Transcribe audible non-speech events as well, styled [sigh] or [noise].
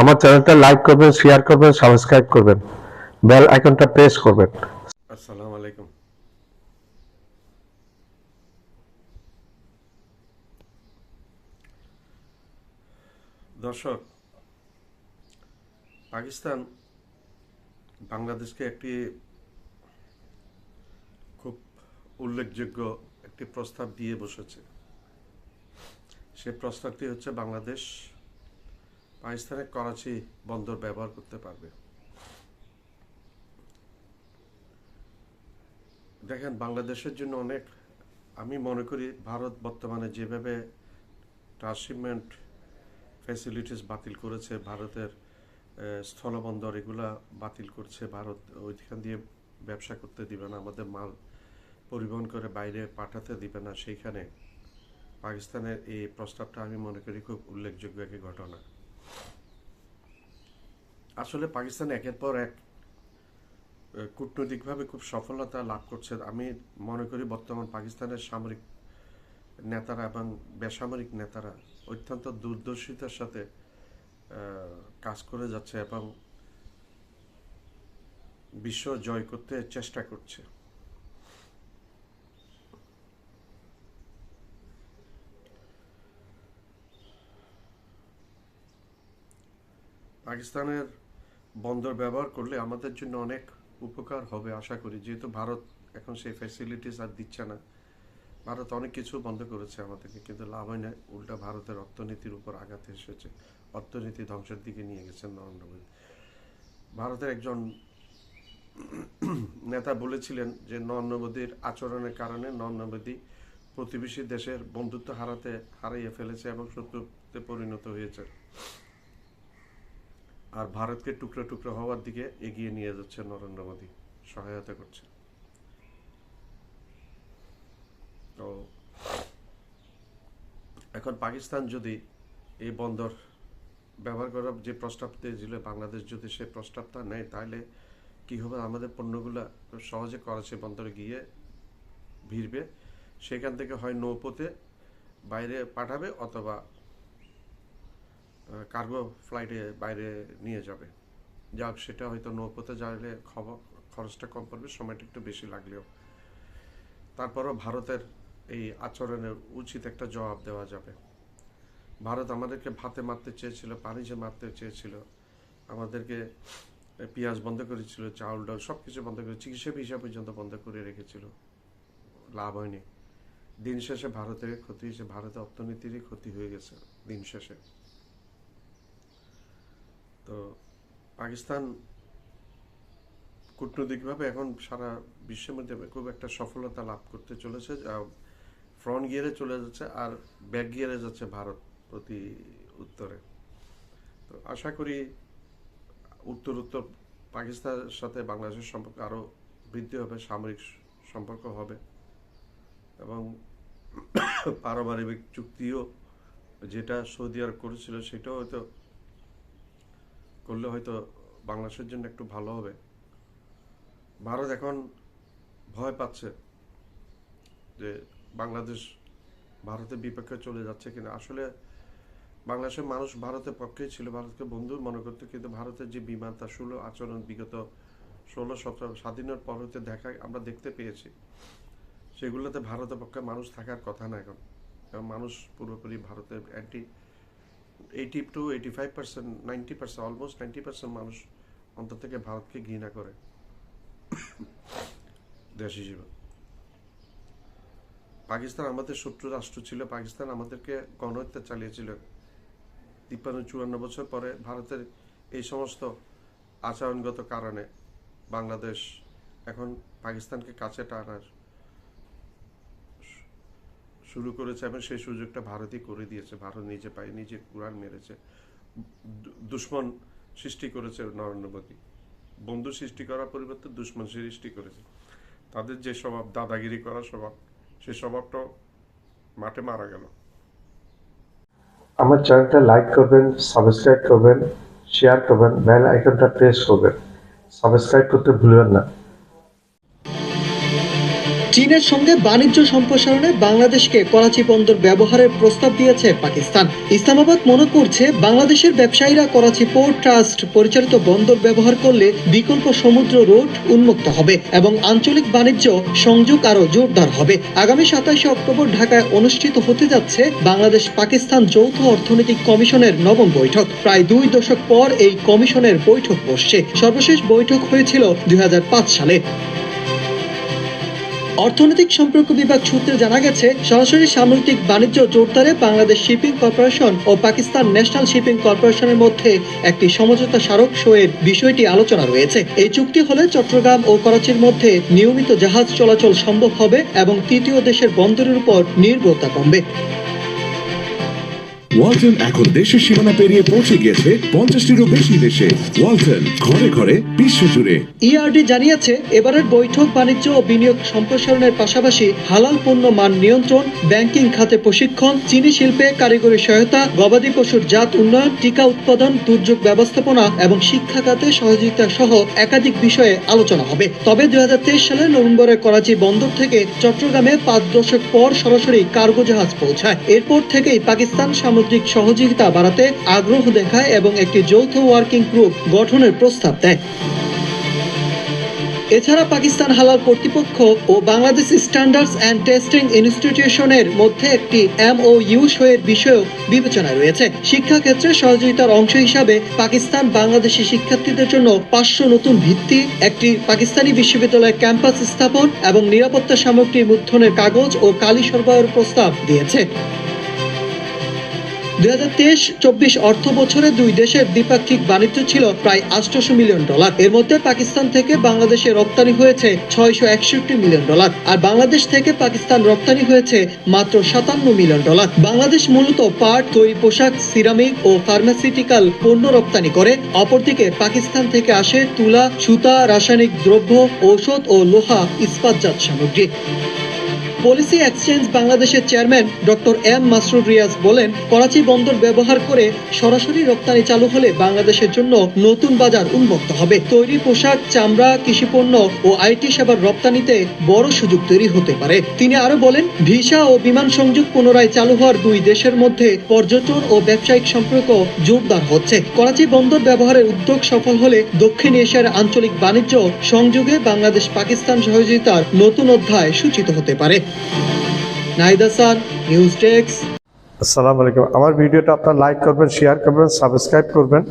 আমার চ্যানেলটা লাইক করবেন শেয়ার করবেন সাবস্ক্রাইব করবেন। বেল আইকনটা প্রেস করবেন। আসসালামু আলাইকুম। দর্শক, পাকিস্তান বাংলাদেশকে একটি খুব উল্লেখযোগ্য একটি প্রস্তাব দিয়ে বসেছে। সে প্রস্তাবটি হচ্ছে বাংলাদেশ পাকিস্তানের করাচি বন্দর ব্যবহার করতে পারবে। দেখেন, বাংলাদেশের জন্য অনেক, আমি মনে করি ভারত বর্তমানে যেভাবে ট্রান্সশিপমেন্ট ফ্যাসিলিটিস বাতিল করেছে, ভারতের স্থলবন্দর এগুলা বাতিল করছে, ভারত ওইখান দিয়ে ব্যবসা করতে দিবে না, আমাদের মাল পরিবহন করে বাইরে পাঠাতে দিবে না, সেইখানে পাকিস্তানের এই প্রস্তাবটা আমি মনে করি খুব উল্লেখযোগ্য একটি ঘটনা। আসলে পাকিস্তান একের পর এক কূটনৈতিকভাবে খুব সফলতা লাভ করছে। আমি মনে করি বর্তমান পাকিস্তানের সামরিক নেতারা এবং বেসামরিক নেতারা অত্যন্ত দূরদর্শিতার সাথে কাজ করে যাচ্ছে এবং বিশ্ব জয় করতে চেষ্টা করছে। পাকিস্তানের বন্দর ব্যবহার করলে আমাদের জন্য অনেক উপকার হবে, আশা করি। যেহেতু ভারত এখন সেই ফ্যাসিলিটিস আর দিচ্ছে না, ভারত অনেক কিছু বন্ধ করেছে আমাদেরকে, কিন্তু লাভ হয় না। উল্টা ভারতের অর্থনীতির উপর আঘাত এসেছে, অর্থনীতি ধ্বংসের দিকে নিয়ে গেছেন নরেন্দ্র মোদী। ভারতের একজন [clears throat] নেতা বলেছিলেন যে, নরেন্দ্র মোদীর আচরণের কারণে নরেন্দ্র মোদী প্রতিবেশী দেশের বন্ধুত্ব হারাতে, হারিয়ে ফেলেছে এবং শত্রুতে পরিণত হয়েছে। আর ভারতকে টুকরো টুকরো হওয়ার দিকে এগিয়ে নিয়ে যাচ্ছে নরেন্দ্র মোদী। সহায়তা করছে। তো এখন পাকিস্তান যদি এই বন্দর ব্যবহার করার যে প্রস্তাব দিয়েছিল, বাংলাদেশ যদি সেই প্রস্তাবটা নেয়, তাহলে কি হবে? আমাদের পণ্যগুলো সহজে করাচি বন্দরে গিয়ে ভিড়বে। সেখান থেকে হয় নৌপথে বাইরে পাঠাবে অথবা কার্গো ফ্লাইটে বাইরে নিয়ে যাবে। যাক, সেটা হয়তো নৌপথে যাইলে খরচটা কম পড়বে, সময়টা একটু বেশি লাগলেও। তারপরও ভারতের এই আচরণের উচিত একটা জবাব দেওয়া যাবে। ভারত আমাদেরকে ভাতে মারতে চেয়েছিল, পানিতে মারতে চেয়েছিল। আমাদেরকে পেঁয়াজ বন্ধ করেছিল, চাউল ডাল সব কিছু বন্ধ করে, চিকিৎসা ভিসা পর্যন্ত বন্ধ করে রেখেছিল। লাভ হয়নি। দিন শেষে ভারতের ক্ষতি হয়েছে ভারতের অর্থনীতিরই ক্ষতি হয়ে গেছে দিন শেষে। তো পাকিস্তান কূটনৈতিকভাবে এখন সারা বিশ্বের মধ্যে খুব একটা সফলতা লাভ করতে চলেছে ফ্রন্ট গিয়ারে চলে যাচ্ছে আর ব্যাক গিয়ারে যাচ্ছে ভারত প্রতি উত্তরে। তো আশা করি উত্তর উত্তর পাকিস্তানের সাথে বাংলাদেশের সম্পর্ক আরও বৃদ্ধি হবে, সামরিক সম্পর্ক হবে এবং [coughs] পারমাণবিক চুক্তিও যেটা সৌদি আরব করেছিল সেটাও হয়তো করলে হয়তো বাংলাদেশের জন্য একটু ভালো হবে। ভারত এখন ভয় পাচ্ছে যে বাংলাদেশ ভারতের বিপক্ষে চলে যাচ্ছে কিনা। আসলে বাংলাদেশের মানুষ ভারতের পক্ষেই ছিল, ভারতকে বন্ধু মনে করতো, কিন্তু ভারতের যে বিমান, তার ষোলো আচরণ বিগত ষোলো, সতেরো, স্বাধীনের পর হতে দেখা, আমরা দেখতে পেয়েছি। সেগুলোতে ভারতের পক্ষে মানুষ থাকার কথা না এখন। এবং মানুষ পুরোপুরি ভারতের anti eighty two eighty five percent ninety percent almost ninety percent মানুষ অন্তর থেকে ভারতকে ঘৃণা করে। দেশ হিসেবে। পাকিস্তান আমাদের শত্রু রাষ্ট্র ছিল, পাকিস্তান আমাদেরকে গণহত্যা চালিয়েছিল। তিপ্পান্ন, চুয়ান্ন বছর পরে ভারতের এই সমস্ত আচরণগত কারণে বাংলাদেশ এখন পাকিস্তানকে কাছে টানার শুরু করেছে এবং সেই সুযোগটা ভারতই করে দিয়েছে। ভারত নিজে পায় নিজে কুরআন মেরেছে। দুশ্মন সৃষ্টি করেছে নরেন্দ্র মোদী। বন্ধু সৃষ্টি করার পরিবর্তে দুশ্মন সৃষ্টি করেছে। তাদের যে স্বভাব, দাদাগিরি করার স্বভাব, সেই স্বভাবটাও মাঠে মারা গেল। আমার চ্যানেলটা লাইক করবেন, সাবস্ক্রাইব করবেন, শেয়ার করবেন, বেল আইকনটা প্রেস করবেন। সাবস্ক্রাইব করতে ভুলবেন না। চীনের সঙ্গে বাণিজ্য সম্প্রসারণে বাংলাদেশকে করাচি বন্দর ব্যবহারের প্রস্তাব দিয়েছে পাকিস্তান। ইসলামাবাদ মনে করছে বাংলাদেশের ব্যবসায়ীরা করাচি পোর্ট ট্রাস্ট পরিচালিত বন্দর ব্যবহার করলে বিকল্প সমুদ্র রোড উন্মুক্ত হবে এবং আঞ্চলিক বাণিজ্য সংযোগ আরও জোরদার হবে। আগামী সাতাশে অক্টোবর ঢাকায় অনুষ্ঠিত হতে যাচ্ছে বাংলাদেশ পাকিস্তান যৌথ অর্থনৈতিক কমিশনের নবম বৈঠক। প্রায় দুই দশক পর এই কমিশনের বৈঠক বসছে। সর্বশেষ বৈঠক হয়েছিল দুই হাজার পাঁচ সালে। অর্থনৈতিক সম্পর্ক বিভাগ সূত্রে জানা গেছে, সরাসরি সামুদ্রিক বাণিজ্য জোরদারে বাংলাদেশ শিপিং কর্পোরেশন ও পাকিস্তান ন্যাশনাল শিপিং কর্পোরেশনের মধ্যে একটি সমঝোতা স্মারক সোয়ের বিষয়টি আলোচনা রয়েছে। এই চুক্তি হলে চট্টগ্রাম ও করাচির মধ্যে নিয়মিত জাহাজ চলাচল সম্ভব হবে এবং তৃতীয় দেশের বন্দরের উপর নির্ভরতা কমবে। ওয়ালটন এখন দেশের সীমানা পেরিয়ে পৌঁছে গিয়েছে পঞ্চাশটিরও বেশি দেশে। ওয়ালটন, ঘরে ঘরে বিশ্বজুড়ে ইআরডি E জানিয়েছে, এবারের বৈঠক বাণিজ্য ও বিনিয়োগ সম্প্রসারণের পাশাপাশি হালাল পণ্য মান নিয়ন্ত্রণ, ব্যাংকিং খাতে প্রশিক্ষণ, চিনি শিল্পে কারিগরি সহায়তা, গবাদি পশুর জাত উন্নয়ন, টিকা উৎপাদন, দুর্যোগ ব্যবস্থাপনা এবং শিক্ষা খাতে সহযোগিতা সহ একাধিক বিষয়ে আলোচনা হবে। তবে দু হাজার তেইশ সালের নভেম্বরে করাচি বন্দর থেকে চট্টগ্রামে পাঁচ দশক পর সরাসরি কার্গো জাহাজ পৌঁছায়। এরপর থেকেই পাকিস্তান সামুদ্রিক সহযোগিতা বাড়াতে আগ্রহ দেখায় এবং একটি যৌথ ওয়ার্কিং গ্রুপ গঠনের প্রস্তাব দেয়। এছাড়া পাকিস্তান হালাল কর্তৃপক্ষ ও বাংলাদেশ স্ট্যান্ডার্ডস অ্যান্ড টেস্টিং ইনস্টিটিউশনের মধ্যে একটি এমওইউ সইয়ের বিষয়েও বিবেচনায় রয়েছে। শিক্ষাক্ষেত্রে সহযোগিতার অংশ হিসাবে পাকিস্তান বাংলাদেশি শিক্ষার্থীদের জন্য পাঁচশো নতুন ভিত্তি, একটি পাকিস্তানি বিশ্ববিদ্যালয়ের ক্যাম্পাস স্থাপন এবং নিরাপত্তা সামগ্রী মুদ্রণের কাগজ ও কালি সরবরাহের প্রস্তাব দিয়েছে। দুই হাজার তেইশ, চব্বিশ অর্থ বছরে দুই দেশের দ্বিপাক্ষিক বাণিজ্য ছিল প্রায় আটশোশো মিলিয়ন ডলার। এর মধ্যে পাকিস্তান থেকে বাংলাদেশে রপ্তানি হয়েছে ছয়শো একষট্টি মিলিয়ন ডলার আর বাংলাদেশ থেকে পাকিস্তান রপ্তানি হয়েছে মাত্র সাতান্ন মিলিয়ন ডলার। বাংলাদেশ মূলত পাট, তৈরি পোশাক, সিরামিক ও ফার্মাসিউটিক্যাল পণ্য রপ্তানি করে। অপরদিকে পাকিস্তান থেকে আসে তুলা, সুতা, রাসায়নিক দ্রব্য, ঔষধ ও লোহা ইস্পাতজাত সামগ্রী। পলিসি এক্সচেঞ্জ বাংলাদেশের chairman doctor M Masrur Riaz বলেন, করাচি বন্দর ব্যবহার করে সরাসরি রপ্তানি চালু হলে বাংলাদেশের জন্য নতুন বাজার উন্মুক্ত হবে। তৈরি পোশাক, চামড়া, কৃষিপণ্য ও আইটি সেবার রপ্তানিতে বড় সুযোগ তৈরি হতে পারে। তিনি আরও বলেন, ভিসা ও বিমান সংযোগ পুনরায় চালু হওয়ার দুই দেশের মধ্যে পর্যটন ও ব্যবসায়িক সম্পর্ক জোরদার হচ্ছে। করাচি বন্দর ব্যবহারের উদ্যোগ সফল হলে দক্ষিণ এশিয়ার আঞ্চলিক বাণিজ্য সংযোগে বাংলাদেশ পাকিস্তান সহযোগিতার নতুন অধ্যায় সূচিত হতে পারে। নাইদা স্যার নিউজ ডেস্ক আসসালামু আলাইকুম। আমার ভিডিওটা আপনার লাইক করবেন শেয়ার করবেন সাবস্ক্রাইব করবেন।